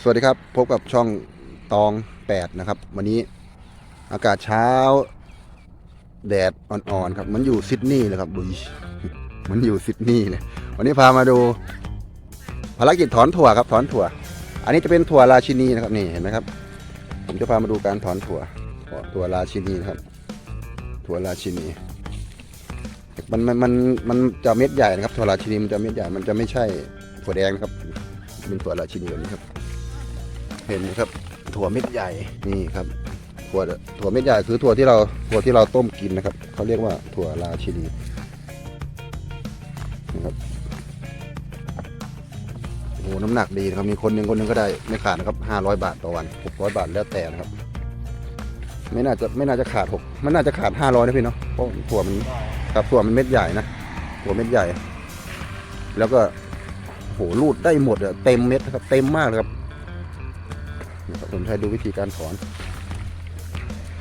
สวัสดีครับ พบกับช่องตอง 8 นะครับ วันนี้อากาศเช้า แดดอ่อนๆครับ มันอยู่ซิดนีย์เลยครับบุยมันอยู่ซิดนีย์เลยวันนี้พามาดูภารกิจถอนถั่วครับถอนถั่ว อันนี้จะเป็นถั่วราชินีนะครับนี่เห็นไหมครับ ผมจะพามาดูการถอนถั่วถั่วราชินีนครับ ถั่วราชินีมันมันมันมันจะเม็ดใหญ่นะครับถั่วราชินีมันจะเม็ดใหญ่มันจะไม่ใช่ถั่วแดงนะครับเป็นถั่วราชินีแบบนี้ครับ เห็นไหมครับ ถั่วเม็ดใหญ่นี่ครับถั่วถั่วเม็ดใหญ่คือถั่วที่เราถั่วที่เราต้มกินนะครับเขาเรียกว่าถั่วราชินีนะครับโอ้โหน้ำหนักดีนะครับมีคนหนึ่งคนหนึ่งก็ได้ไม่ขาดนะครับห้าร้อยบาทต่อวันหกร้อยบาทแล้วแต่นะครับ ไม่น่าจะไม่น่าจะขาดหกมันน่าจะขาดห้าร้อยนะพี่เนาะเพราะถั่วมันครับถั่วมันเม็ดใหญ่นะถั่วเม็ดใหญ่ แล้วก็โหรูดได้หมดอะเต็มเม็ดนะครับ เต็มมากเลยครับ นะครับผมให้ดูวิธีการถอน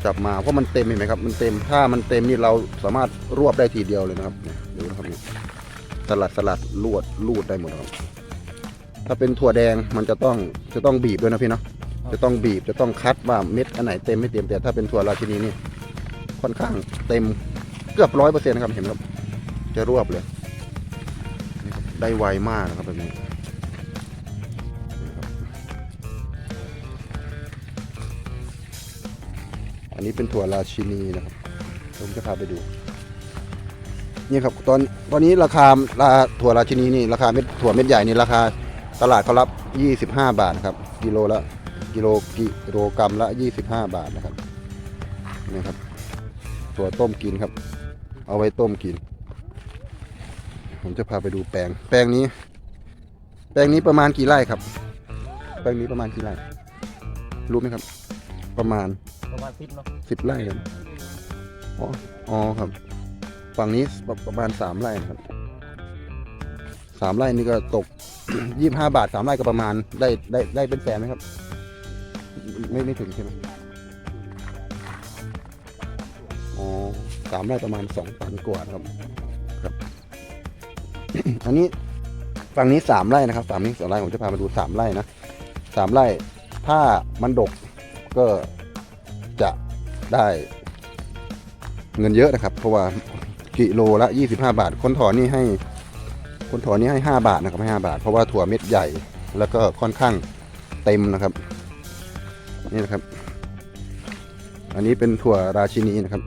จับมาเพราะมันเต็มเห็นไหมครับ มันเต็มถ้ามันเต็มนี่เราสามารถรวบได้ทีเดียวเลยนะครับเนี่ยดูนะครับนี่สลัดสลัดลวดลูดได้หมดครับถ้าเป็นถั่วแดงมันจะต้องจะต้องบีบด้วยนะพี่เนาะจะต้องบีบจะต้องคัดว่าเม็ดอันไหนเต็มไม่เต็มแต่ถ้าเป็นถั่วราชินีนี่ค่อนข้างเต็มเกือบร้อยเปอร์เซ็นต์นะครับเห็นไหมครับ จะรวบเลย ได้ไวมากนะครับแบบนี้ อันนี้เป็นถั่วราชินีนะครับผมจะพาไปดูนี่ครับตอนตอนนี้ราคาราถั่วราชินีนี่ราคาเม็ดถั่วเม็ดใหญ่นี่ราคาตลาดเขารับ 25 บาทครับกิโลละกิโลกิโลกรัมละ 25 บาทนะครับนี่ครับถั่วต้มกินครับ เอาไว้ต้มกิน ผมจะพาไปดูแปลง แปลงนี้ แปลงนี้ประมาณกี่ไร่ครับ แปลงนี้ประมาณกี่ไร่รู้ไหมครับ ประมาณ ประมาณสิบเนาะสิบไร่ครับอ๋ออ๋อครับ ฝั่งนี้ประประมาณสามไร่นะครับสามไร่นี่ก็ตก ยี่ห้าบาทสามไร่ก็ประมาณได้ได้ได้เป็นแสนไหมครับ ไม่ไม่ถึงใช่ไหมอ๋อสามไร่ประมาณสองตันกว่าครับ ครับ อันนี้ฝั่งนี้สามไร่นะครับสามนี้สองไร่ผมจะพามาดูสามไร่นะสามไร่ ถ้ามันดกก็ ได้เงินเยอะนะครับ เพราะว่ากิโลละ 25 บาท คนถอนนี่ให้ คนถอนนี่ให้ 5 บาทนะครับให้5บาท เพราะว่าถั่วเม็ดใหญ่แล้วก็ค่อนข้างเต็มนะครับ นี่นะครับ อันนี้เป็นถั่วราชินีนะครับ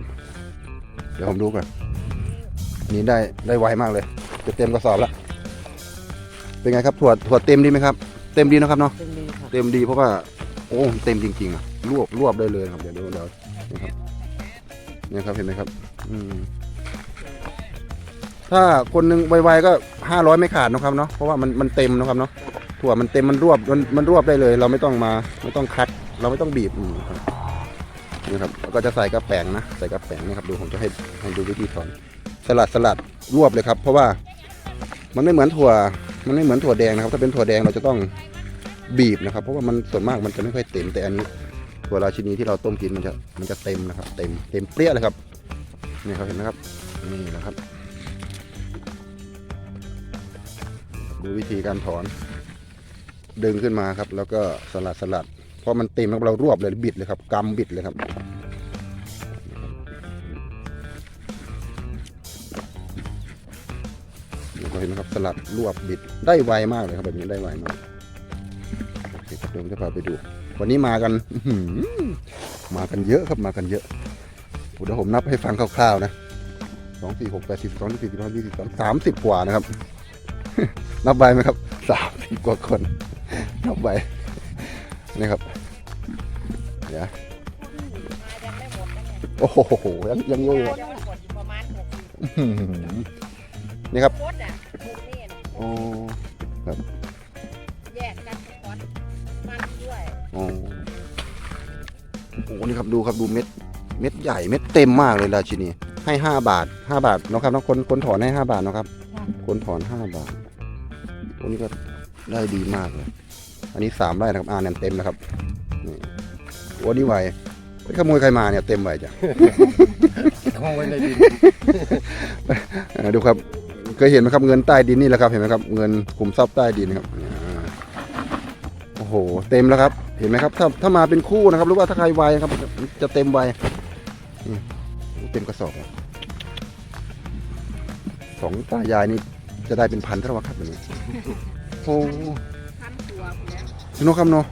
เดี๋ยวผมดูก่อนอันนี้ได้ได้ไวมากเลย จะเต็มกระสอบแล้วเป็นไงครับถั่วถั่วเต็มดีไหมครับ เต็มดีนะครับเนาะเป็นดีครับเต็มดีเพราะว่า โอ้เต็มจริงๆอะรวบรวบได้เลยครับเดี๋ยวดูเดี๋ยวนี่ครับเนี่ยครับเห็นไหมครับ อืมถ้าคนหนึ่งไวๆก็ห้าร้อยไม่ขาดนะครับเนาะเพราะว่ามันมันเต็มนะครับเนาะถั่วมันเต็มมันรวบมันมันรวบได้เลย เราไม่ต้องมาไม่ต้องคัด เราไม่ต้องบีบอืมครับนี่ครับแล้วก็จะใส่กระแป้งนะใส่กระแป้งนี่ครับดูผมจะให้ให้ดูวิธีถอนสลัดสลัดรวบเลยครับ เพราะว่ามันไม่เหมือนถั่ว มันไม่เหมือนถั่วแดงนะครับ ถ้าเป็นถั่วแดงเราจะต้อง บีบนะครับ เพราะว่ามันส่วนมากมันจะไม่ค่อยเต็มแต่อันนี้ถั่วราชินีที่เราต้มกินมันจะมันจะเต็มนะครับ เต็มเต็มเปรี้ยเลยครับนี่ครับเห็นไหมครับนี่นะครับ ดูวิธีการถอน ดึงขึ้นมาครับ แล้วก็สลัดสลัดเพราะมันเต็มแล้วเรารวบเลยบิดเลยครับกำบิดเลยครับเห็นไหมครับสลัดรวบบิดได้ไวมากเลยครับแบบนี้ได้ไวมาก ดี๋ยวผมจะพาไปดู วันนี้มากันอื้อหือมากันเยอะครับมากันเยอะเดี๋ยวผมนับให้ฟังคร่าวๆนะสองสี่หกแปดสิบสองสี่สิบห้ายี่สิบสามสามสิบกว่านะครับ นับใบไหมครับสามสิบกว่าคนนับใบนี่ครับเดี๋ยวโอ้โหยังยังอยู่ประมาณหกอื้อหือนี่ครับโคตรอ่ ด้วยโอ้โหนี่ครับดูครับดูเม็ดเม็ดใหญ่เม็ดเต็มมากเลยราชินีให้ห้าบาทห้าบาทเนาะครับเนาะคนคนถอนให้ห้าบาทเนาะครับ คนถอนห้าบาทตัวนี้ก็ได้ดีมากเลย อันนี้สามไร่นะครับอ่าเนี่ยเต็มนะครับนี่โอ้นี่ไวไปขโมยใครมาเนี่ยเต็มไวจ้ะห้องไว้ในดินอ่าดูครับเคยเห็นไหมครับเงินใต้ดินนี่แหละครับเห็นไหมครับเงินขุมทรัพย์ใต้ดินครับอ่า โอ้โห เต็มแล้วครับ เห็นไหมครับ ถ้าถ้ามาเป็นคู่นะครับ หรือว่าถ้าใครไวครับ จะเต็มไวนี่เต็มกระสอบอะสองตายายนี่จะได้เป็นพันเท่าไหร่ครับแบบนี้โอ้ทำตัวเนี่ยสนุกครับเนาะ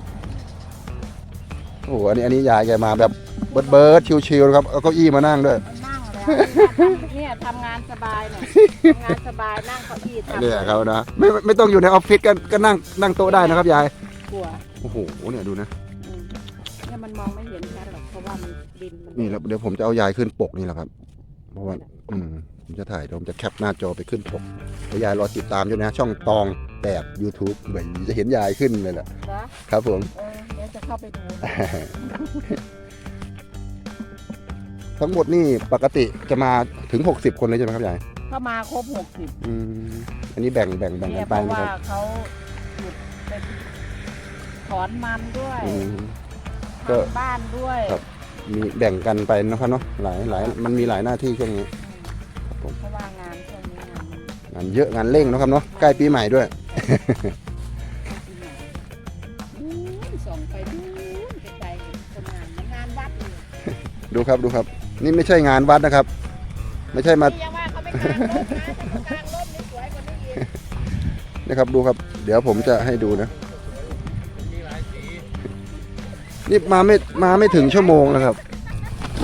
โอ้โหอันนี้อันนี้ยายแกมาแบบเบิร์ดเบิร์ดชิวๆนะครับเอาเก้าอี้มานั่งด้วยนั่งแล้วเนี่ยทำงานสบายเนี่ยทำงานสบายนั่งเก้าอี้ทำเนี่ยครับนะไม่ไม่ไม่ต้องอยู่ในออฟฟิศก็ก็นั่งนั่งโต๊ะได้นะครับยาย กลัวโอ้โหเนี่ยดูนะอืมเนี่ยมันมองไม่เห็นชัดหรอกเพราะว่ามันดินมันนี่แล้วเดี๋ยวผมจะเอายายขึ้นปกนี่แหละครับ เพราะว่าอืมผมจะถ่ายเดี๋ยวผมจะแคปหน้าจอไปขึ้นปกแล้วยายรอติดตามด้วยนะ ช่องตองแบบ YouTube เหมือนจะเห็นยายขึ้นเลยแหละนะครับผม เออเดี๋ยวจะเข้าไปดูทั้งหมดนี่ปกติจะมาถึง 60 คนเลยใช่ไหมครับยายเข้ามาครบหกสิบอืมอันนี้แบ่งแบ่งแบ่งเนี่กัยนเพไปราะนะคว่ารับเขาหยุดเป็น ถอนมันด้วยอืม ก็ ทำบ้านด้วยครับ มีแบ่งกันไปนะครับเนาะหลายหลายมันมีหลายหน้าที่ช่วงนี้ผม เพราะว่างานช่วงนี้งานมันงานเยอะงานเร่งนะครับเนาะใกล้ปีใหม่ด้วยนู่นส่องไปนู่นไกลๆคนงานมันงานวัดเลยดูครับดูครับ นี่ไม่ใช่งานวัดนะครับ ไม่ใช่มานี่ยังว่าเขาไม่กลางร่มนะถ้าเขากลางร่มนี่สวยกว่านี้อีกนะครับดูครับ เดี๋ยวผมจะให้ดูนะ นี่มาไม่มาไม่ถึงชั่วโมงนะครับ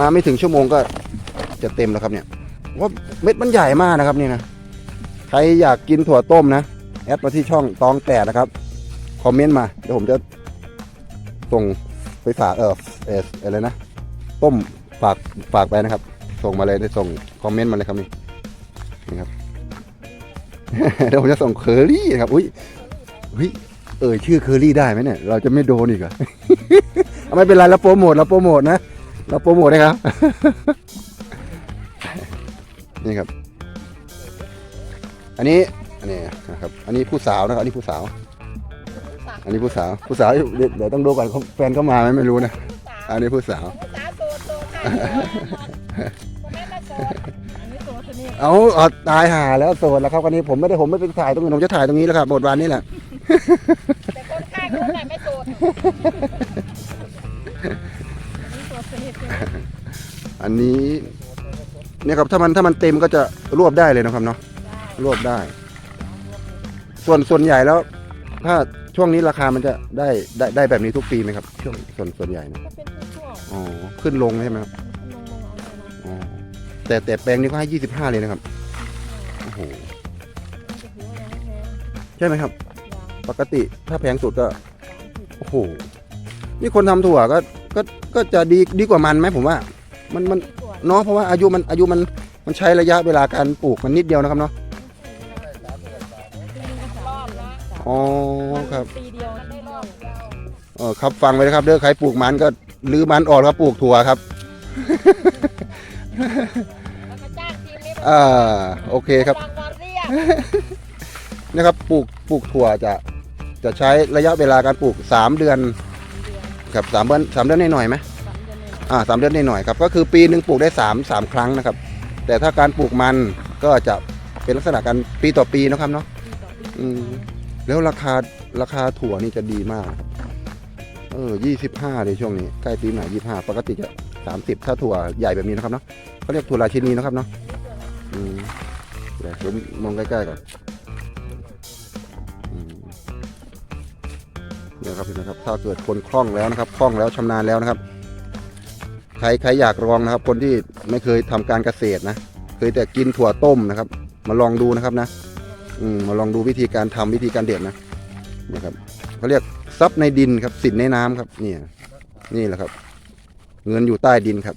มาไม่ถึงชั่วโมงก็จะเต็มแล้วครับเนี่ยว่าเม็ดมันใหญ่มากนะครับนี่นะใครอยากกินถั่วต้มนะแอดมาที่ช่องตองแปดนะครับคอมเมนต์มาเดี๋ยวผมจะส่งไปฝากเออเอออะไรนะต้มฝากฝากไปนะครับ ส่งมาเลยได้ส่งคอมเมนต์มาเลยครับนี่นี่ครับเดี๋ยวผมจะส่งเคอรี่นะครับอุ้ยอุ้ยเออชื่อเคอรี่ได้ไหมเนี่ย เราจะไม่โดนอีกเหรอเอา ไม่เป็นไรเราโปรโมทเราโปรโมทนะเราโปรโมทนะครับ นี่ครับ อันนี้อันนี้นะครับ อันนี้ผู้สาวนะครับ อันนี้ผู้สาว อันนี้ผู้สาว ผู้สาวเดี๋ยวเดี๋ยวต้องดูก่อนเขาแฟนเขามาไหมไม่รู้นะ อันนี้ผู้สาวภาษาโซโซค่ะผมไม่มาโซอันนี้โซชนิดเอาเอาตายหาแล้วโสดแล้วครับวันนี้ผมไม่ได้ผมไม่ไปถ่ายตรงนี้นผมจะถ่ายตรงนี้แล้วครับหมดวันนี้แหละ แต่คนข้างนู้นน่ะไม่โซนอันนี้โซชนิดใช่ไหม อันนี้เนี่ยครับถ้ามันถ้ามันเต็มก็จะรวบได้เลยนะครับเนาะได้รวบได้ ส่วนส่วนใหญ่แล้ว ถ้าช่วงนี้ราคามันจะได้ได้ได้แบบนี้ทุกปีไหมครับ ช่วงส่วนส่วนใหญ่นะก็เป็นช่วงอ๋อขึ้นลงใช่ไหมครับๆลงๆเอาเลยนะอ๋อแต่แต่แปลงนี้ก็ให้ยี่สิบห้าเลยนะครับโอ้โหมันจะถือว่ายังไม่แพงใช่ไหมครับยางปกติถ้าแพงสุดก็สามสิบโอ้โห นี่คนทำถั่วก็ก็ก็จะดีดีกว่ามันไหมผมว่า มันมันส่วนเนาะเพราะว่าอายุมันอายุมันมันใช้ระยะเวลาการปลูกมันนิดเดียวนะครับเนาะรอบละอ๋อครับปีเดียวมันได้รอบเดียวเออครับฟังไว้นะครับเด้อใครปลูกมันก็ลือมันออกแล้วครับปลูกถั่วครับแล้วก็จ้างทีมนี้อ่าโอเคครับรางวัลเรียกนะครับปลูกปลูกถั่วจะจะใช้ระยะเวลาการปลูก 3 เดือน ครับสามเดือนสามเดือนหน่อยๆไหมสามเดือนเนี่ยอ่าสามเดือนหน่อยๆครับก็คือปีหนึ่งปลูกได้3ามสามครั้งนะครับ แต่ถ้าการปลูกมันก็จะเป็นลักษณะการปีต่อปีนะครับเนาะปีต่อปีอืมแล้วราคาราคาถั่วนี่จะดีมากครับเออยี่สิบห้าในช่วงนี้ใกล้ปีใหม่ยี่ห้าปกติจะสามสิบถ้าถั่วใหญ่แบบนี้นะครับเนาะเขาเรียกถั่วราชินีนะครับเนาะอืมเดี๋ยวผมมองใกล้ๆก่อน นี่ยครับพี่นะครับ ถ้าเกิดคนคล่องแล้วนะครับคล่องแล้วชำนาญแล้วนะครับ ใครใครอยากลองนะครับ คนที่ไม่เคยทำการเกษตรนะเคยแต่กินถั่วต้มนะครับ มาลองดูนะครับนะ อืมมาลองดูวิธีการทำวิธีการเด็ดนะนะครับเขาเรียกทรัพย์ในดินครับสินในน้ำครับเนี่ยนี่แหละครับ เงินอยู่ใต้ดินครับ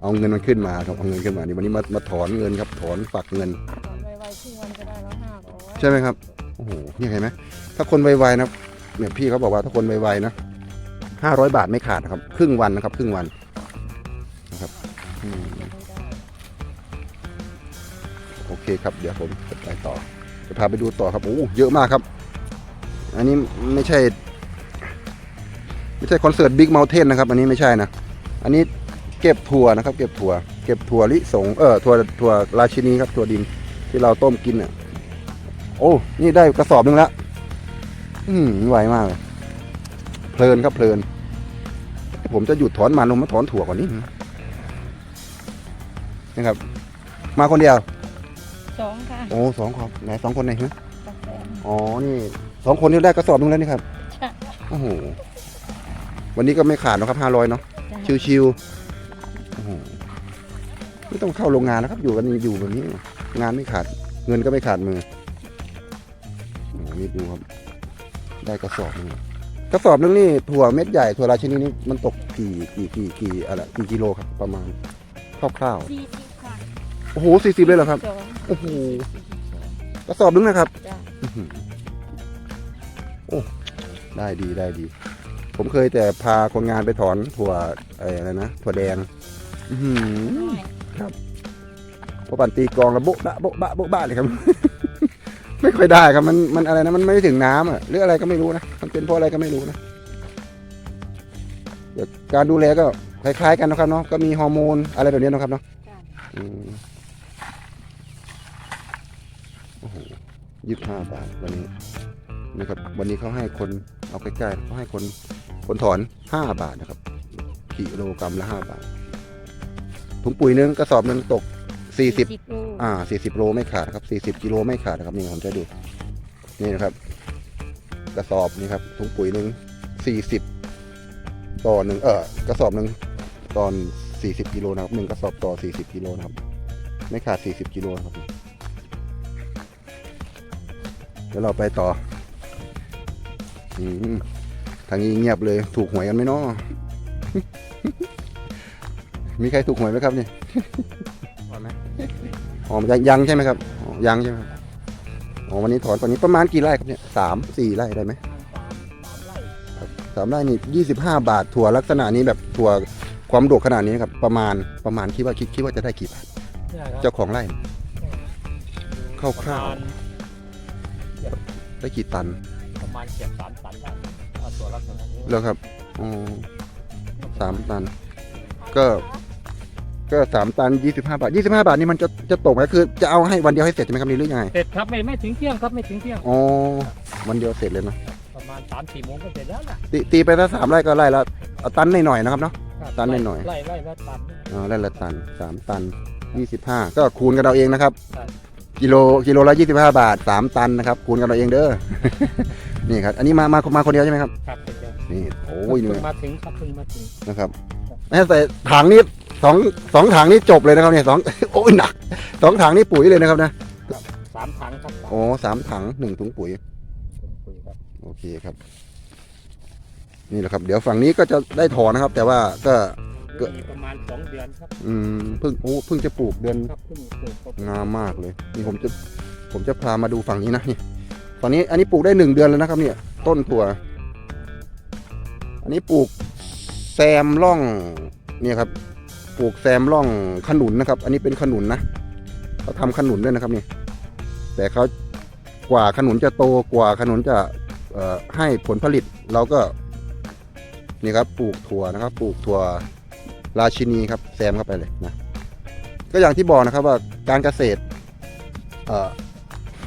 เอาเงินมันขึ้นมาครับเอาเงินขึ้นมานี่วันนี้มามาถอนเงินครับ ถอนฝักเงินถอนไวๆครึ่งวันก็ได้แล้วห้าร้อยใช่ไหมครับโอ้โหนี่เห็นไหมถ้าคนไวๆนะ เนี่ยพี่เขาบอกว่าถ้าคนไวๆนะห้าร้อยบาทไม่ขาดนะครับ ครึ่งวันนะครับ ครึ่งวันนะครับอโอเคครับ เดี๋ยวผมจะไปต่อ จะพาไปดูต่อครับโอ้เยอะมากครับ อันนี้ไม่ใช่ ไม่ใช่คอนเสิร์ตบิ๊กเมลเทนนะครับ อันนี้ไม่ใช่นะ อันนี้เก็บถั่วนะครับ เก็บถั่ว เก็บถั่วลิสงเออถั่วถั่วราชินีครับถั่วดินที่เราต้มกินอะ โอ้ นี่ได้กระสอบหนึงแล้ว อืมไวมากเลย เพลินครับเพลิน ผมจะหยุดถอนมันลงมาถอนถั่วก่อนนี้นะครับ มาคนเดียวสองค่ะโอ้สองครับไหนสองคนไหนฮะกาแฟอ๋อนี่สองคนนี้ได้กระสอบหนึงแล้วนี่ครับใช่โอ้โหวันนี้ก็ไม่ขาดหรอกครับห้าร้อยเนาะจ้ะชิวๆโอ้โหไม่ต้องเข้าโรงงานนะครับ อยู่กันอยู่แบบนี้ งานไม่ขาด เงินก็ไม่ขาดมือโอ้โหนี่ดูครับ ได้กระสอบหนึงกระสอบนึงนี่ถั่วเม็ดใหญ่ถั่วราชินีนี่มันตกกี่กี่กี่กี่อะไรกี่กิโลครับประมาณคร่าวสี่สิบค่ะๆโอ้โหสี่สิบเลยเหรอครับ สองโอ้โห กระสอบนึงนะครับ จ้ะอื้อหือโอ้ได้ดีได้ดี ผมเคยแต่พาคนงานไปถอนถั่วเอ่ออะไรนะถั่วแดงอื้อหือน้อยพอปั่นตีกลองแล้วโบ๊ะบะโบ๊ะบะโบ๊ะบะเลยครับ ไม่ค่อยได้ครับมันมันอะไรนะมันไม่ถึงน้ำอะหรืออะไรก็ไม่รู้นะมันเป็นเพราะอะไรก็ไม่รู้นะเดี๋ยวการดูแลก็คล้ายๆกันนะครับเนาะก็มีฮอร์โมนอะไรแบบนี้นะครับเนาะจ้ะอืมโอ้โหยี่สิบห้าบาทวันนี้นะครับ วันนี้เขาให้คนเอาใกล้ๆเขาให้คนคนถอนห้าบาทนะครับกิโลกรัมละห้าบาทถุงปุ๋ยนึงกระสอบนึงตกสี่สิบโล อ่าสี่สิบโลไม่ขาดครับสี่สิบกิโลไม่ขาดนะครับนี่ผมจะดูนี่นะครับ กระสอบนี่ครับถุงปุ๋ยหนึ่งสี่สิบต่อหนึ่งเออกระสอบหนึ่งตอนสี่สิบกิโลนะครับหนึ่งกระสอบต่อสี่สิบกิโลนะครับ ไม่ขาดสี่สิบกิโลนะครับเดี๋ยวเราไปต่ออืมทางนี้เงียบเลยถูกหวยกันไหมเนาะมีใครถูกหวยไหมครับเนี่ย อ๋อยังยังใช่ไหมครับอ๋อยังใช่ไหมครับอ๋อวันนี้ถอนตอนนี้ประมาณกี่ไร่ครับเนี่ยสามสี่ไร่ได้ไหมสามสามไร่สามไร่นี่ยี่สิบห้าบาทถั่วลักษณะนี้แบบถั่วความโดกขนาดนี้นะครับประมาณประมาณคิดว่าคิดคิดว่าจะได้กี่บาทเนี่ยครับเจ้าของไร่คร่าวๆประมณได้กี่ตันประมาณเจ็ดสามตันได้ถ้าตัวลักษณะนี้แล้วครับอ๋อสามตัน ก็ ก็สามตันยี่สิบห้าบาทยี่สิบห้าบาทนี่มันจะจะตกไหมคือ จะเอาให้วันเดียวให้เสร็จใช่ไหมครับนี่หรือยังไงเสร็จครับไม่ไม่ถึงเที่ยงครับไม่ถึงเที่ยง อ๋อวันเดียวเสร็จเลยนะประมาณสามสี่โมงก็เสร็จแล้วล่ะตีตีไปถ้าสามไร่ก็ไร่ละเอาตันหน่อยๆนะครับเนาะ ครับตันหน่อยๆ ไล่ไล่ไล่ตันอ๋อไร่ละตันสามตันยี่สิบห้าก็คูณกันเอาเองนะครับ ครับ กิโลกิโลละยี่สิบห้าบาทสามตันนะครับคูณกันเอาเองเด้อ นี่ครับอันนี้มามามาคนเดียวใช่ไหมครับครับเสร็จแล้วนี่โอ้ยเหนื่เพิ่อยงมาถึงครับเพิ่งมาถึงนะครับแม้แต่ถังนี้ สองสองถังนี้จบเลยนะครับเนี่ยสองโอ้ยหนักสองถังนี่ปุ๋ยเลยนะครับนะสามถังครับโอ้สามถังหนึ่งถุงปุ๋ยผมคุยครับโอเคครับ นี่แหละครับ เดี๋ยวฝั่งนี้ก็จะได้ถอนนะครับ แต่ว่าก็ก็มีประมาณสองเดือนครับ อืมเพิ่งโอ้เพิ่งจะปลูกเดือนครับเพิ่งปลูกครับงามมากเลย นี่ผมจะผมจะพามาดูฝั่งนี้นะนี่ฝั่งนี้อันนี้ปลูกได้หนึ่งเดือนแล้วนะครับ เนี่ย ต้นถั่ว อันนี้ปลูกแซมร่องเนี่ยครับ ปลูกแซมร่องขนุนนะครับ อันนี้เป็นขนุนนะเขาทำขนุนด้วยนะครับนี่แต่เขากว่าขนุนจะโตกว่าขนุนจะให้ผลผลิตเราก็นี่ครับปลูกถั่วนะครับ ปลูกถั่วราชินีครับแซมเข้าไปเลยนะก็อย่างที่บอกนะครับว่าการเกษตร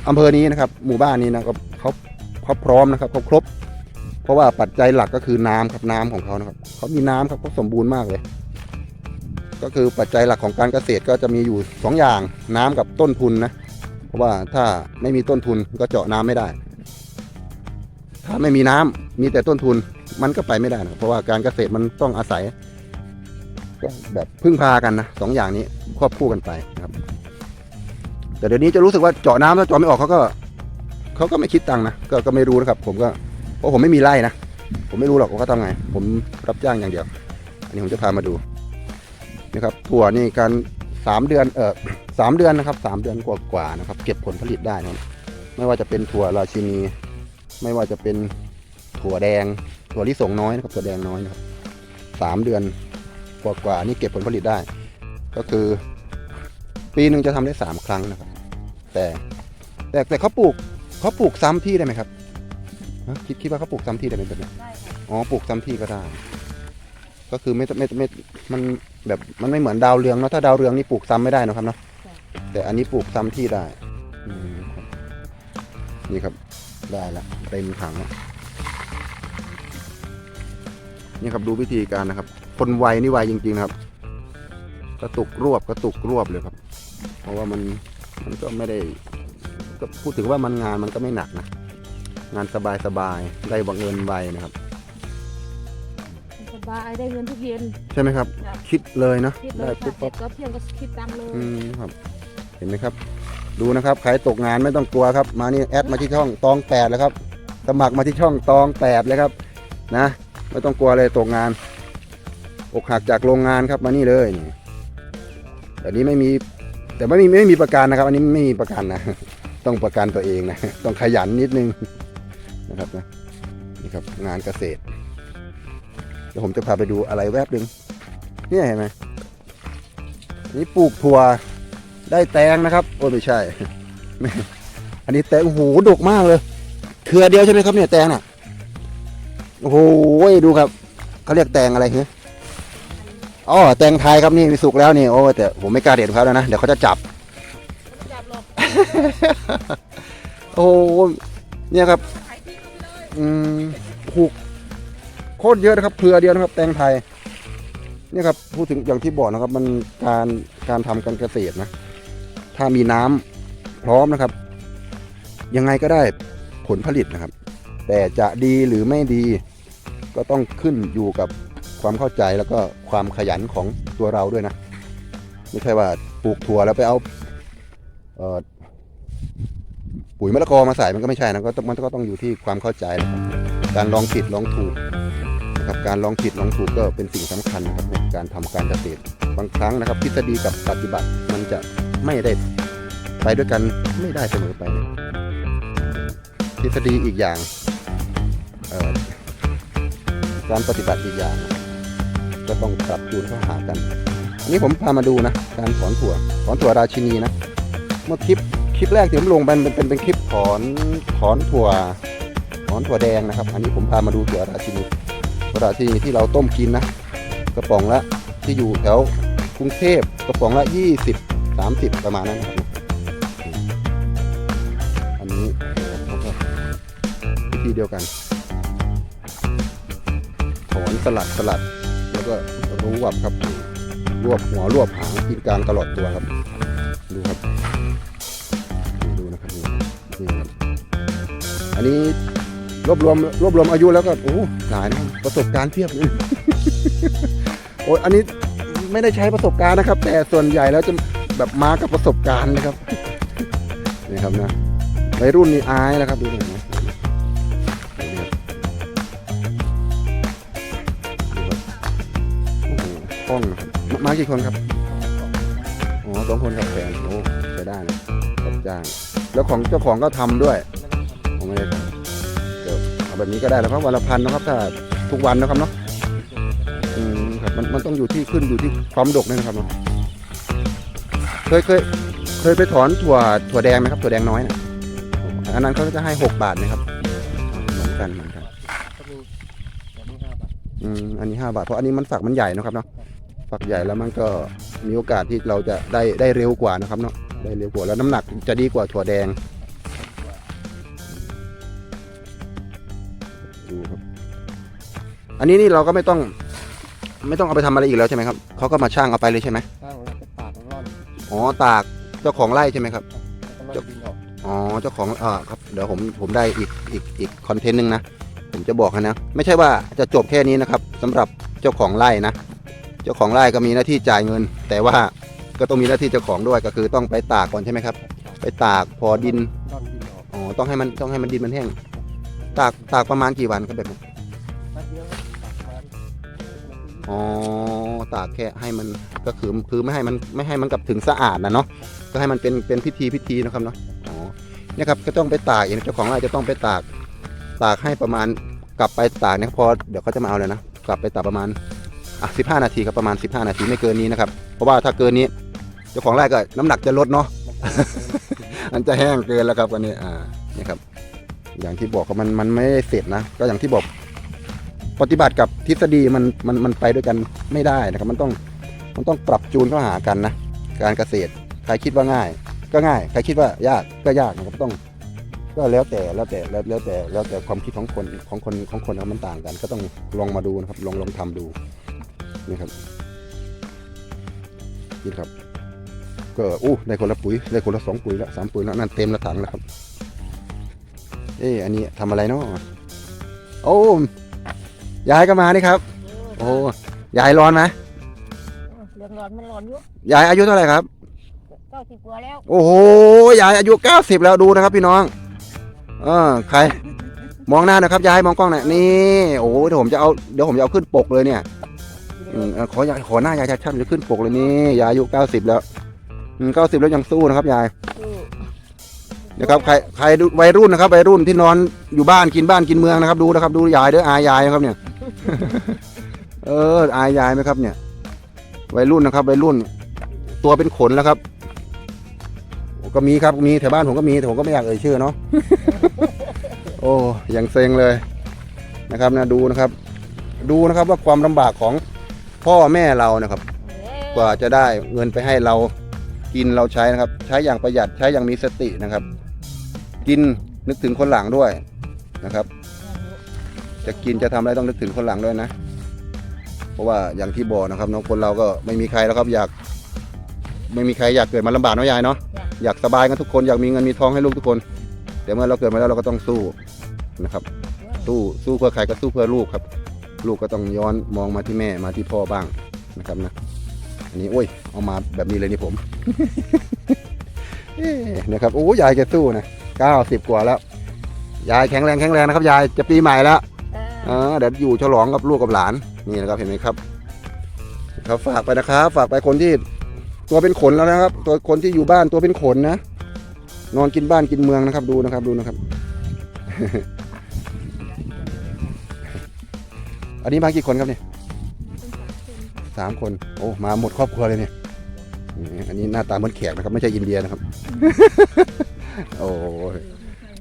อำเภอนี้นะครับ หมู่บ้านนี้นะครับเขาเขาพร้อมนะครับเขาครบ เพราะว่าปัจจัยหลักก็คือน้ำครับน้ำของเขานะครับเขามีน้ำครับเขาสมบูรณ์มากเลย ก็คือปัจจัยหลักของการเกษตรก็จะมีอยู่สองอย่างน้ำกับต้นทุนนะ เพราะว่าถ้าไม่มีต้นทุนก็เจาะน้ำไม่ได้ ถ้าไม่มีน้ำมีแต่ต้นทุนมันก็ไปไม่ได้นะเพราะว่าการเกษตรมันต้องอาศัยก็แบบพึ่งพากันนะสองอย่างนี้ควบคู่กันไปนะครับ แต่เดี๋ยวนี้จะรู้สึกว่าเจาะน้ำถ้าเจาะไม่ออกเขาก็เขาก็ไม่คิดตังค์นะก็ก็ไม่รู้นะครับ ผมก็เพราะผมไม่มีไร่นะผมไม่รู้หรอกว่าเขาทำไง ผมรับจ้างอย่างเดียว อันนี้ผมจะพามาดู นะครับถั่วนี่การสามเดือนเออสามเดือนนะครับสามเดือนกว่าๆนะครับ เก็บผลผลิตได้นะครับไม่ว่าจะเป็นถั่วราชินี ไม่ว่าจะเป็นถั่วแดง ถั่วลิสงน้อยนะครับถั่วแดงน้อยนะครับสามเดือนกว่ากว่าๆนี่เก็บผลผลิตได้ ก็คือ ปีหนึ่งจะทำได้สามครั้งนะครับ แต่แต่แต่เขาปลูกเขาปลูกซ้ำที่ได้ไหมครับฮะคิดคิดว่าเขาปลูกซ้ำที่ได้ไหมแบบนี้ได้ค่ะอ๋อปลูกซ้ำที่ก็ได้ ก็คือไม่ไม่ไม่มัน แบบมันไม่เหมือนดาวเรืองเนาะถ้าดาวเรืองนี่ปลูกซ้ำไม่ได้นะครับเนาะแต่อันนี้ปลูกซ้ำที่ได้อืมครับนี่ครับได้ละเต็มถังละนี่ครับดูวิธีการนะครับ คนไวนี่ไวจริง ๆ นะครับ กระตุกรวบกระตุกรวบเลยครับ เพราะว่ามันมันก็ไม่ได้ก็พูดถึงว่ามันงานมันก็ไม่หนักนะ งานสบายสบายๆได้บังเอิญไวนะครับส บายได้เงินทุกเย็น ใช่ไหมครับ จ้ะ คิดเลยนะคิดเลได้ยปุ๊บค่ะปั๊บเสร็จก็เพียงก็คิดตังค์เลยอืมครับ เห็นไหมครับ ดูนะครับใครตกงานไม่ต้องกลัวครับ มานี่แอดมาที่ช่องตองแปดแล้วครับ สมัครมาที่ช่องตองแปดเลยครับ นะ ไม่ต้องกลัวเลยตกงาน อกหักจากโรงงานครับมานี่เลยนี่แต่นี้ไม่มี แต่ไม่มีไม่มีประกันนะครับ อันนี้ไม่มีประกันนะ ต้องประกันตัวเองนะ ต้องขยันนิดนึงนะครับนะนี่ครับงานเกษตรเดี๋ยวผมจะพาไปดูอะไรแวบหนึ่งเนี่ยเห็นไหมนี่ปลูกถั่วได้แตงนะครับ โอ้ไม่ใช่ไม่อันนี้แตงโอ้โหดกมากเลยเครือเดียวใช่ไหมครับเนี่ยแตงน่ะโอ้โหดูครับเขาเรียกแตงอะไรเหรออ๋อแตงไทยครับนี่มีสุกแล้วนี่โอ้แต่ผมไม่กล้าเด็ดเขาแล้วนะเดี๋ยวเขาจะจับจับหรอกโอ้โหเนี่ยครับขายที่ก็ไปเลยอืมถูก โคตรเยอะนะครับเครือเดียวนะครับ แตงไทยเนี่ยครับพูดถึงอย่างที่บอกนะครับ มันการการทำการเกษตรนะ ถ้ามีน้ำพร้อมนะครับ ยังไงก็ได้ผลผลิตนะครับ แต่จะดีหรือไม่ดี ก็ต้องขึ้นอยู่กับความเข้าใจแล้วก็ความขยันของตัวเราด้วยนะ ไม่ใช่ว่าปลูกถั่วแล้วไปเอาเออปุ๋ยมะละกอมาใส่มันก็ไม่ใช่นะก็มันก็ต้องอยู่ที่ความเข้าใจนะครับการลองผิดลองถูก นะครับการลองผิดลองถูกก็เป็นสิ่งสำคัญนะครับในการทำการเกษตรบางครั้งนะครับทฤษฎีกับปฏิบัติมันจะไม่ได้ไปด้วยกันไม่ได้เสมอไป ทฤษฎีอีกอย่างการปฏิบัติอีกอย่าง ก็ต้องปรับจูนเข้าหากันอันนี้ผมพามาดูนะการถอนถั่วถอนถั่วราชินีนะเมื่อคลิปคลิปแรกที่ผมลงมันเป็นเป็นคลิปถอนถอนถั่วถอนถั่วแดงนะครับ อันนี้ผมพามาดูถั่วราชินี ถั่วราชินีที่เราต้มกินนะ กระป๋องละที่อยู่แถวกรุงเทพกระป๋องละ 20 30 ประมาณนั้นนะครับอันนี้วิธีเดียวกัน ถอนสลัดสลัด แล้วก็รวบครับ รวบหัวรวบหางกินกลางตลอดตัวครับ ดูครับ ดูนะครับนี่นี่ครับอันนี้ รวบรวมรวบรวมอายุแล้วก็โอ้หลายนะประสบการณ์เพียบเลยโอ้ยอันนี้ไม่ได้ใช้ประสบการณ์นะครับ แต่ส่วนใหญ่แล้วจะแบบมากับประสบการณ์นะครับนี่ครับนะวัยรุ่นนี่อายแล้วครับดูหน่อยนะดูนี่ครับดูครับโอ้โหกล้องมามากี่คนครับอ๋อสองคนกับแฟนโอ้ใช้ได้นะรับจ้างแล้วของเจ้าของก็ทำด้วย แบบนี้ก็ได้แล้วครับวันละพันนะครับ ถ้าทุกวันนะครับเนาะอืมครับมันมันต้องอยู่ที่ขึ้นอยู่ที่ความดกด้วยนะครับเนาะเคยเคยเคยไปถอนถั่วถั่วแดงไหมครับถั่วแดงน้อยนะอันนั้นเขาจะให้หกบาทนะครับเหมือนกันเหมือนกันอืมอันนี้ห้าบาทเพราะอันนี้มันฝักมันใหญ่นะครับเนาะฝักใหญ่แล้วมันก็มีโอกาสที่เราจะได้ได้เร็วกว่านะครับเนาะได้เร็วกว่าแล้วน้ำหนักจะดีกว่าถั่วแดง อันนี้นี่เราก็ไม่ต้อง ไม่ต้องเอาไปทำอะไรอีกแล้วใช่ไหมครับเขาก็มาช่างเอาไปเลยใช่ไหมข้างแล้วก็ปาดแล้วร่อนอ๋อตากเจ้าของไร่ใช่ไหมครับ แล้วก็ร่อนดินออกอ๋อเจ้าของอ่าครับเดี๋ยวผมผมได้อีกอีกอีกคอนเทนต์หนึ่งนะ ผมจะบอกให้นะ ไม่ใช่ว่าจะจบแค่นี้นะครับสำหรับเจ้าของไร่นะ เจ้าของไร่ก็มีหน้าที่จ่ายเงิน แต่ว่าก็ต้องมีหน้าที่เจ้าของด้วยก็คือต้องไปตากก่อนใช่ไหมครับ ไปตากพอดินร่อนดินออกอ๋อต้องให้มันต้องให้มันดินมันแห้ง ตากตากประมาณกี่วันครับแบบนี้ แป๊บเดียวปาดมา อ๋อตากแค่ให้มันก็คือคือไม่ให้มันไม่ให้มันกลับถึงสะอาดนะเนาะก็ให้มันเป็นเป็นพิธีพิธีนะครับเนาะอ๋อเนี่ยครับก็ต้องไปตากเองเจ้าของไร่จะต้องไปตากตากให้ประมาณกลับไปตากเนี่ยพอเดี๋ยวเขาจะมาเอาเลยนะกลับไปตากประมาณอะสิบห้านาทีครับประมาณ15นาทีไม่เกินนี้นะครับ เพราะว่าถ้าเกินนี้เจ้าของไร่ก็น้ำหนักจะลดเนาะมันจะแห้งเกินแล้วครับวันนี้อ่านี่ครับอย่างที่บอกครับมันมันไม่ได้เสร็จนะ ก็อย่างที่บอก ปฏิบัติกับทฤษฎีมันมันมันไปด้วยกันไม่ได้นะครับ มันต้องมันต้องปรับจูนเข้าหากันนะการเกษตรใครคิดว่าง่าย ก็ง่ายใครคิดว่ายากก็ยากนะครับต้อง ก็แล้วแต่แล้วแต่แล้วแล้วแต่แล้วแต่ความคิดของคนของคนของคนมันต่างกัน ก็ต้องลองมาดูนะครับลองลองทำดูนี่ครับนี่ครับ ก็อู้ได้คนละปุ๋ยได้คนละสองปุ๋ยแล้วสามปุ๋ยแล้วนั่นเต็มละถังแล้วครับ เอ๊ะอันนี้ทำอะไรเนาะโอ้ ยายก็มานี่ครับ โอ้ยายร้อนไหมเรื่องร้อนมันร้อนอยู่ยายอายุเท่าไหร่ครับ เก้าสิบกว่าแล้วโอ้โหยายอายุ 90 แล้วดูนะครับพี่น้องเออใคร มองหน้าหนะครับยายมองกล้องหน่อยนี่โอ้โหเดี๋ยวผมจะเอาเดี๋ยวผมจะเอาขึ้นปกเลยเนี่ยอืมเออขอยายขอหน้ายายชัดๆจะขึ้นปกเลยนี่ยายอายุ 90 แล้วอืม90 แล้วยังสู้นะครับยายสู้ นะครับใครใครดูวัยรุ่นนะครับวัยรุ่นที่นอนอยู่บ้านกินบ้านกินเมืองนะครับ ดูนะครับ ดูยายเด้ออายยายนะครับเนี่ย เอออายยายไหมครับ เนี่ย วัยรุ่นนะครับวัยรุ่น ตัวเป็นขนแล้วครับก็มีครับมีแถวบ้านผมก็มีแต่ผมก็ไม่อยากเอ่ยชื่อเนาะโอ้ยังเซ็งเลยนะครับนะดูนะครับ ดูนะครับว่าความลำบากของพ่อแม่เรานะครับ กว่าจะได้เงินไปให้เรากินเราใช้นะครับ ใช้อย่างประหยัดใช้อย่างมีสตินะครับ กินนึกถึงคนหลังด้วยนะครับ จะกินจะทำอะไรต้องนึกถึงคนหลังด้วยนะ เพราะว่าอย่างที่บอกนะครับน้องคนเราก็ไม่มีใครแล้วครับ อยาก ไม่มีใครอยากเกิดมาลำบากเนาะยายเนาะอยากสบายกันทุกคนอยากมีเงินมีทองให้ลูกทุกคน แต่เมื่อเราเกิดมาแล้วเราก็ต้องสู้นะครับ สู้สู้เพื่อใครก็สู้เพื่อลูกครับ ลูกก็ต้องย้อนมองมาที่แม่มาที่พ่อบ้างนะครับนะอันนี้โอ้ยเอามาแบบนี้เลยนี่ผมเอ๊ะนะครับโอ้ยายแกสู้นะ เก้าสิบกว่าแล้ว ยายแข็งแรงแข็งแรงนะครับ ยายจะปีใหม่แล้วเออเออเดี๋ยวอยู่ฉลองกับลูกกับหลานนี่นะครับเห็นไหมครับ ครับฝากไปนะครับ ฝากไปคนที่ตัวเป็นขนแล้วนะครับ ตัวคนที่อยู่บ้านตัวเป็นขนนะนอนกินบ้านกินเมืองนะครับ ดูนะครับดูนะครับ อันนี้มากี่คนครับเนี่ยสามคนโอ้มาหมดครอบครัวเลยเนี่ยนี่อันนี้หน้าตาเหมือนแขกนะครับ ไม่ใช่อินเดียนะครับ โอ้ย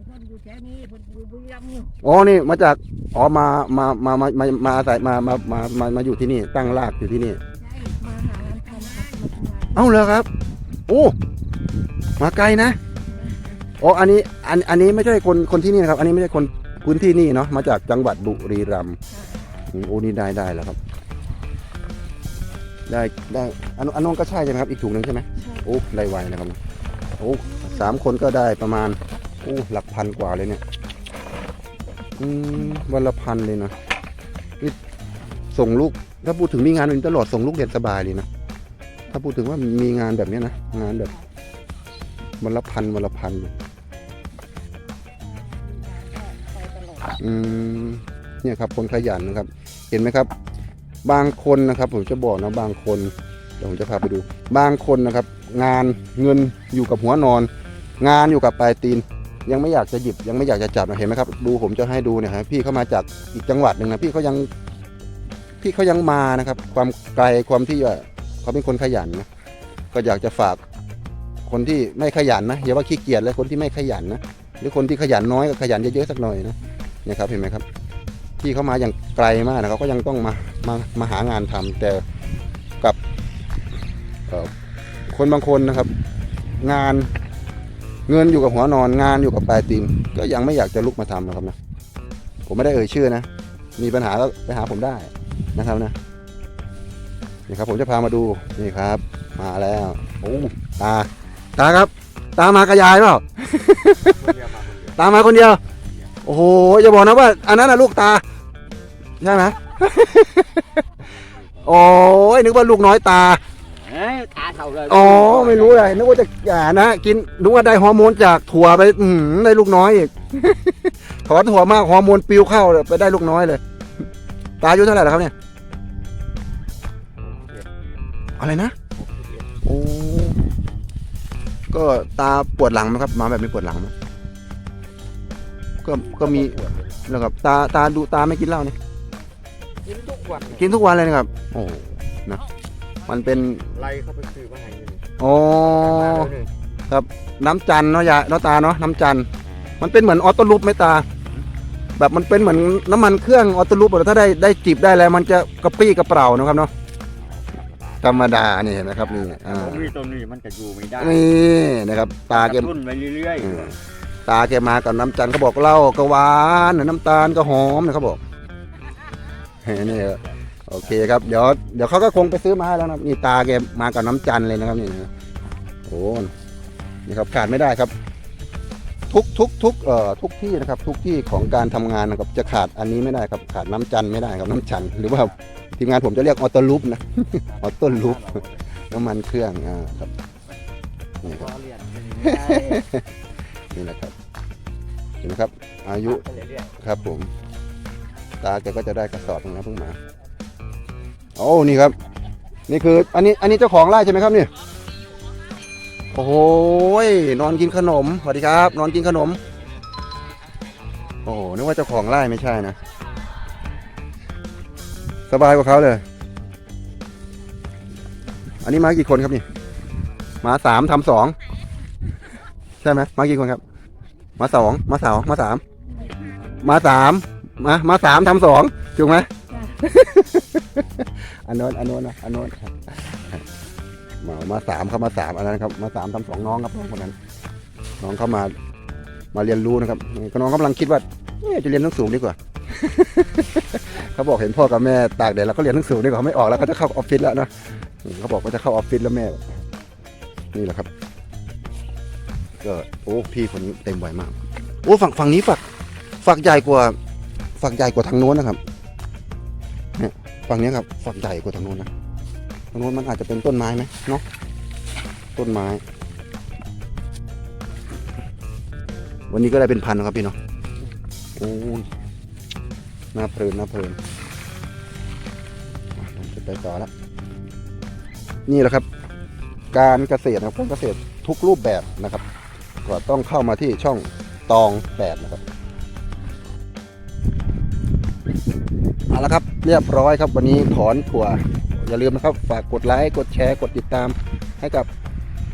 คนอยู่แถวนี้คนอยู่บุรีรัมย์อยู่อ๋อนี่มาจากอ๋อมามามามามามาอาศัยมามามามามาอยู่ที่นี่ ตั้งรากอยู่ที่นี่ ใช่มาหางานทำค่ะมาทำงานเอ้าเหรอครับ โอ้มาไกลนะอ๋ออันนี้อันอันนี้ไม่ใช่คนคนที่นี่นะครับ อันนี้ไม่ใช่คนพื้นที่นี่เนาะมาจากจังหวัดบุรีรัมย์อืมโอ้นี่ได้ได้แล้วครับ ได้ได้อันอันนู้นก็ใช่ใช่ไหมครับอีกถุงหนึ่งใช่ไหมใช่โอ้ได้ไวนะครับ โอ้สามคนก็ได้ประมาณโอ้หลักพันกว่าเลยเนี่ยอืมวันละพันเลยนะนี่ส่งลูก ถ้าพูดถึงมีงานเป็นตลอดส่งลูกเรียนสบายเลยนะถ้าพูดถึงว่ามีงานแบบนี้นะงานแบบวันละพันวันละพันเลยอืมเนี่ยครับคนขยันนะครับ เห็นไหมครับ บางคนนะครับ ผมจะบอกนะบางคนเดี๋ยวผมจะพาไปดู บางคนนะครับ งานเงินอยู่กับหัวนอน งานอยู่กับปลายตีน ยังไม่อยากจะหยิบยังไม่อยากจะจับนะเห็นไหมครับ ดูผมจะให้ดูเนี่ยฮะพี่เขามาจากอีกจังหวัดหนึ่งนะพี่เขายังพี่เขายังมานะครับ ความไกลความที่ว่าเขาเป็นคนขยันนะก็อยากจะฝากคนที่ไม่ขยันนะอย่าว่าขี้เกียจเลยคนที่ไม่ขยันนะหรือคนที่ขยันน้อยก็ขยันเยอะๆสักหน่อยนะเนี่ยครับเห็นไหมครับ ที่เขามาอย่างไกลมากนะเขาก็ยังต้องมามามาหางานทำแต่กับ คนบางคนนะครับ งานเงินอยู่กับหัวนอนงานอยู่กับปลายตีนก็ยังไม่อยากจะลุกมาทำนะครับนะผมไม่ได้เอ่ยชื่อนะ มีปัญหาก็ไปหาผมได้นะครับนะนี่ครับผมจะพามาดูนี่ครับ มาแล้วโอ้ตาตาครับ ตามากระยายเปล่าตามาคนเดียว โอ้โหอย่าบอกนะว่า อันนั้นนะลูกตาใช่ไหมโอ้ยนึกว่าลูกน้อยตา ตาเท่าเลยอ๋อไม่รู้เลยนึกว่าจะอ่านะกินนึกว่าได้ฮอร์โมนจากถั่วไปอืมได้ลูกน้อยอีก ถอนถั่วมากฮอร์โมนปิวเข้าเลยไปได้ลูกน้อยเลย ตาอายุเท่าไหร่แล้วครับเนี่ย อะไรนะโอ้ก็ตาปวดหลังไหมครับ มาแบบนี้ปวดหลังไหมก็ก็มีแล้วครับตาตาดูตาไม่กินเหล้าเนี่ยกินทุกวันกินทุกวันเลยนะครับ โอ้นะ มันเป็นไล่เข้าไปซื้อมาให้เงินอ๋อน้ำจันทร์เนาะยายเนาะตาเนาะน้ำจันทร์มันเป็นเหมือนออโต้ลูปไหมตา แบบมันเป็นเหมือนน้ำมันเครื่องออโต้ลูปถ้าได้ได้จีบได้แล้วมันจะกระปรี้กระเปร่านะครับเนาะธรรมดานี่เห็นไหมครับนี่อ่าผมมีตัวนี้มันจะอยู่ไม่ได้นี่นะครับตาแกกระตุ้นไปเรื่อยอืม ตาแกมากับน้ำจันทร์เขาบอกเหล้าก็หวานน้ำตาลก็หอมนะเขาบอก นี่ โอเคครับเดี๋ยวเดี๋ยวเขาก็คงไปซื้อมาให้แล้วนะครับนี่ตาแกมากับน้ำจันทร์เลยนะครับนี่นะโอ้นี่ครับขาดไม่ได้ครับ ทุกทุกทุกเอ่อทุกที่นะครับ ทุกที่ของการทำงานนะครับจะขาดอันนี้ไม่ได้ครับ ขาดน้ำจันทร์ไม่ได้ครับน้ำจันทร์หรือว่าทีมงานผมจะเรียกออโต้ลูปนะออโต้ลูปน้ำมันเครื่องอ่าครับนี่ครับเรียนนี่แหละครับเห็นไหมครับ อายุไปเรื่อยครับผม ตาแกก็จะได้กระสอบหนึงนะเพิ่งมา โอ้นี่ครับ นี่คืออันนี้อันนี้เจ้าของไร่ใช่ไหมครับนี่โอ้โหยนอนกินขนมสวัสดีครับ นอนกินขนม โอ้โหนึกว่าเจ้าของไร่ไม่ใช่นะ สบายกว่าเขาเลย อันนี้มากี่คนครับนี่มาสามทำสองใช่ไหมมากี่คนครับ มาสองมาสาวมาสามมาสามมามาสามทำสองถูกไหม อันโน้นอันโน้นนะอันโน้นมามาสามเข้ามาสามอันนั้นครับ มาสามทำสองน้องครับน้องคนนั้น น้องเข้ามามาเรียนรู้นะครับนี่ก็น้องกำลังคิดว่าจะเรียนหนังสูงดีกว่า เขาบอกเห็นพ่อกับแม่ตากแดดแล้วก็เรียนหนังสูงดีกว่าไม่ออกแล้วเขาจะเข้าออฟฟิศแล้วนะเขาบอกว่าจะเข้าออฟฟิศแล้วแม่บอกนี่แหละครับก็โอ้พี่คนนี้เต็มวัยมาก โอ้ฝั่งฝั่งนี้ฝักฝักใหญ่กว่าฝักใหญ่กว่าทางโน้นนะครับ ฝั่งนี้ครับฝักใหญ่กว่าทางโน้นนะทางโน้นมันอาจจะเป็นต้นไม้ไหมเนาะต้นไม้ วันนี้ก็ได้เป็นพันครับพี่เนาะโอ้ยน่าเพลินน่าเพลินจะไปต่อแล้วนี่แหละครับ การเกษตรนะครับการเกษตรทุกรูปแบบนะครับ ก็ต้องเข้ามาที่ช่องตองแปดนะครับ เอาละครับเรียบร้อยครับวันนี้ถอนถั่ว อย่าลืมนะครับ ฝากกดไลค์กดแชร์กดติดตาม ให้กับ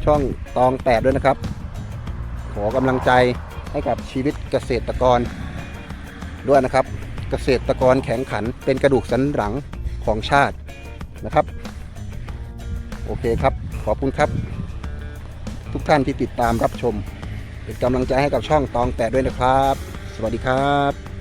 ช่องตองแปดด้วยนะครับ ขอกำลังใจให้กับชีวิตเกษตรกรด้วยนะครับ เกษตรกรแข็งขันเป็นกระดูกสันหลังของชาตินะครับ โอเคครับ ขอบคุณครับ ทุกท่านที่ติดตามรับชม เป็นกำลังใจให้กับช่องตองแปดด้วยนะครับ สวัสดีครับ